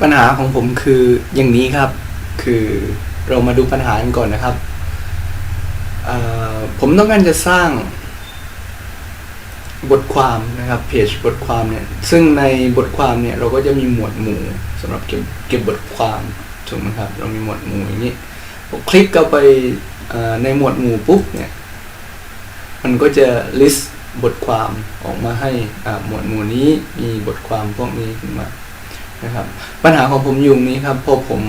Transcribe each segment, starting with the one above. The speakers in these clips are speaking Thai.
ปัญหาของผมคืออย่างนี้ครับ คือเรามาดูปัญหากันก่อนนะครับ ผมต้องการจะสร้างบทความนะครับเพจบทความเนี่ย ซึ่งในบทความเนี่ยเราก็จะมีหมวดหมู่สำหรับเก็บเก็บบทความถูกไหมครับ เรามีหมวดหมู่อย่างนี้ผมคลิกเข้าไปในหมวดหมู่ปุ๊บเนี่ยมันก็จะ list บทความออกมาให้หมวดหมู่นี้มีบทความพวกนี้ขึ้นมา นะครับ ปัญหาของผมอยู่นี้ครับพอผม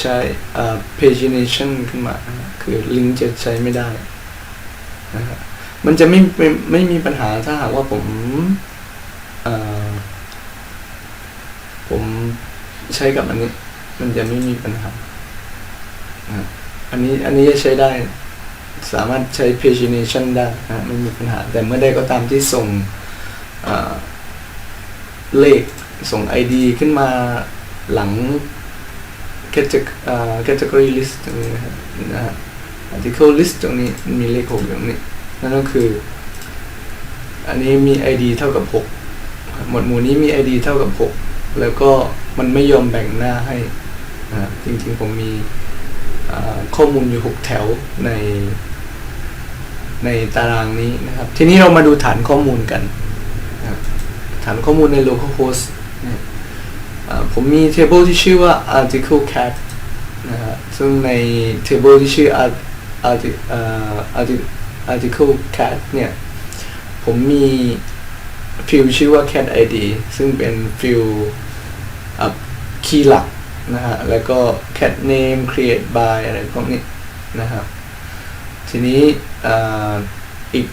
ใช้เอ่อ pagination ขึ้นมา คือลิงก์จะใช้ไม่ได้นะครับมันจะไม่ไม่ไม่มีปัญหาถ้าหากว่าผมเอ่อผมใช้กับอันนี้ มันจะไม่มีปัญหานะอันนี้อันนี้จะใช้ได้ สามารถใช้ pagination ได้นะไม่มีปัญหา แต่เมื่อใดก็ตามที่ส่งเลข ส่ง ID ขึ้นมาหลัง category เอ่อ category list ตรงนี้นะครับนะฮะ article list ตรงนี้มีเลขหกอยู่ตรงนี้ นั่นก็คือ อันนี้มี ID เท่ากับ6หมวดหมู่นี้มี ID เท่ากับ6แล้วก็มันไม่ยอมแบ่งหน้าให้นะจริงๆผมมีข้อมูลอยู่6แถวใน ในตารางนี้นะครับ ทีนี้เรามาดูฐานข้อมูลกันนะฐานข้อมูลใน localhost ผมมี table ที่ชื่อว่า article cat นะฮะซึ่งใน table ที่ชื่อ art art article cat เนี่ย ผมมีฟิลชื่อว่า cat id ซึ่งเป็นฟิลคีย์หลักนะฮะ แล้วก็ cat name create by อะไรพวกนี้นะครับ ทีนี้อีก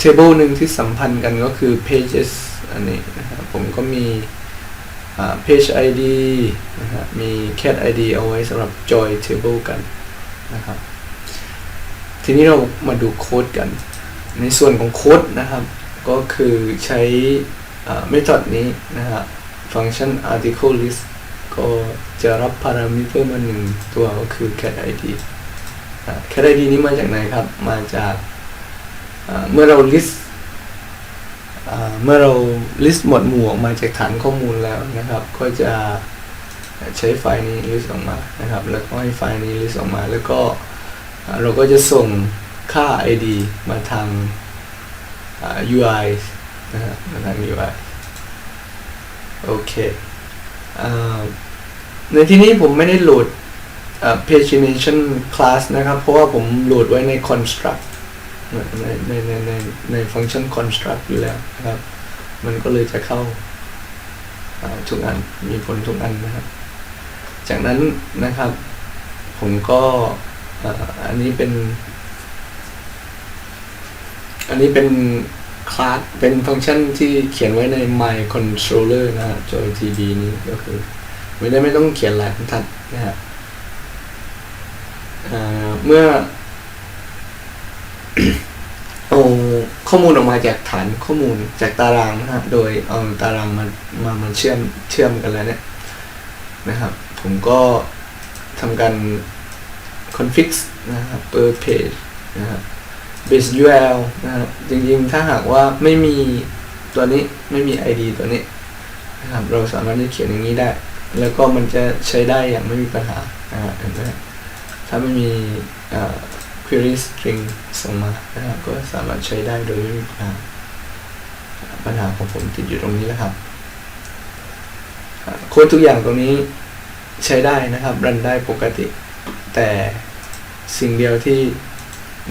table หนึ่งที่สัมพันธ์กันก็คือ pages อันนี้นะครับผมก็มี page id นะฮะมี cat id เอาไว้สำหรับ join table กันนะครับ ทีนี้เรามาดูโค้ดกัน ในส่วนของโค้ดนะครับ ก็คือใช้อ่า method นี้นะฮะ function article list ก็จะรับพารามิเตอร์มาหนึ่งตัวก็คือ cat id cat id นี้มาจากไหนครับ มาจากเมื่อเรา list เมื่อเรา list หมวดหมู่ออกมาจากฐานข้อมูลแล้วนะครับ ก็จะใช้ไฟล์นี้ list ออกมานะครับ แล้วก็ให้ไฟล์นี้ list ออกมา แล้วก็เราก็จะส่งค่า id มาทาง UI นะฮะมาทาง UI โอเคอในที่นี้ผมไม่ได้โหลด pagination class นะครับ เพราะว่าผมโหลดไว้ใน construct ในในในในในฟังก์ชัน construct อยู่แล้วนะครับ มันก็เลยจะเข้าทุกอันมีผลทุกอันนะครับ จากนั้นนะครับ ผมก็อันนี้เป็น อันนี้เป็นคลาสเป็นฟังก์ชันที่เขียนไว้ใน my controller นะฮะ joy tb นี้ก็คือ ไม่ได้ไม่ต้องเขียนหลายบรรทัดนะฮะอ่าเมื่อ ข้อมูลออกมาจากฐานข้อมูลจากตารางนะฮะโดยเอาตารางมามามาเชื่อมเชื่อมกันแล้วเนี่ยนะครับ ผมก็ทำการ config นะครับ per page นะครับ base URL นะครับ จริงๆ ถ้าหากว่าไม่มีตัวนี้ไม่มี ID ตัวนี้นะครับ เราสามารถที่เขียนอย่างนี้ได้ แล้วก็มันจะใช้ได้อย่างไม่มีปัญหานะครับเห็นไหมถ้าไม่มีอ่อ query string ส่งมานะครับก็สามารถใช้ได้โดยไม่มีปัญหาปัญหาของผมติดอยู่ตรงนี้แล้วครับโค้ดทุกอย่างตรงนี้ใช้ได้นะครับ รันได้ปกติ แต่สิ่งเดียวที่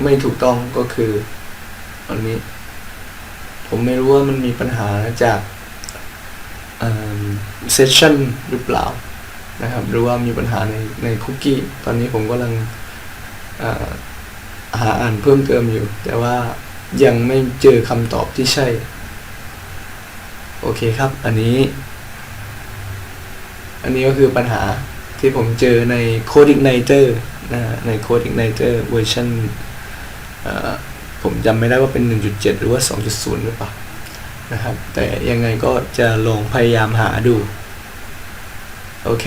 ไม่ถูกต้องก็คืออันนี้ ผมไม่รู้ว่ามันมีปัญหาจากเซสชันหรือเปล่านะครับ หรือว่ามีปัญหาในในคุกกี้ ตอนนี้ผมกำลัง หาอ่านเพิ่มเติมอยู่ แต่ว่ายังไม่เจอคำตอบที่ใช่ โอเคครับ อันนี้ อันนี้ก็คือปัญหาที่ผมเจอใน Code Igniter นะฮะใน Code Igniter เวอร์ชันผมจำไม่ได้ว่าเป็น 1.7 หรือว่า 2.0 หรือเปล่านะครับ แต่ยังไงก็จะลองพยายามหาดู โอเค